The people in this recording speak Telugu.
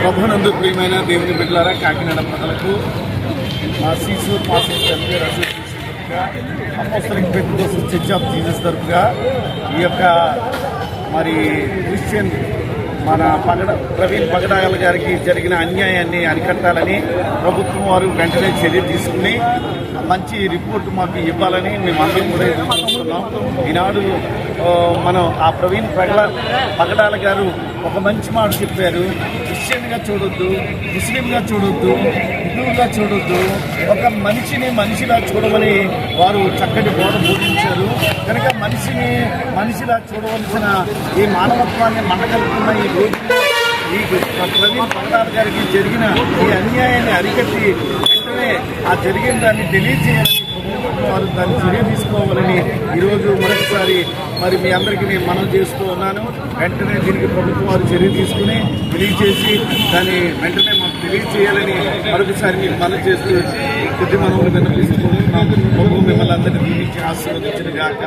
ప్రభునందు ప్రియమైన దేవుని బిడ్డలారా కాకినాడ ప్రజలకు మా సీసు పాసెస్ వెల్ఫేర్ అసోసియేషన్ తరఫుగా అపోస్తలిక్ పెట్టుకోసం చర్చ్ ఆఫ్ జీసస్ తరఫుగా ఈ యొక్క మరి క్రిస్టియన్ మన పగడ ప్రవీణ్ పగడాల గారికి జరిగిన అన్యాయాన్ని అరికట్టాలని ప్రభుత్వం వారు వెంటనే చర్య తీసుకుని మంచి రిపోర్ట్ మాకు ఇవ్వాలని మేమందరం కూడా ఎదురు ఈనాడు మనం ఆ ప్రవీణ్ పగడ పగడాల గారు ఒక మంచి మాట చెప్పారు. క్రిస్టియన్గా చూడొద్దు ముస్లింగా చూడొద్దు హిందువుగా చూడొద్దు ఒక మనిషిని మనిషిలా చూడమని వారు చక్కటి బోధ బోధించారు. కనుక మనిషిని మనిషిలా చూడవలసిన ఈ మానవత్వాన్ని మండగలుగుతున్న ఈ రోజు ఈ ప్రవీణ్ పగడాల గారికి జరిగిన ఈ అన్యాయాన్ని అరికట్టి వెంటనే ఆ జరిగిన దాన్ని తెలియజేయాలని వారు దాన్ని మరొకసారి మరి మీ అందరికీ నేను మనం చేస్తూ ఉన్నాను. వెంటనే దీనికి ప్రభుత్వం వారు చర్య తీసుకుని చేసి దాన్ని వెంటనే మాకు తెలియజేయాలని మరొకసారి మీకు మనం చేస్తూ కొద్ది మనం విన్నపిస్తూ ఉన్నాం. మిమ్మల్ని అందరినీ దీవించి ఆశీర్వదించిన గాక.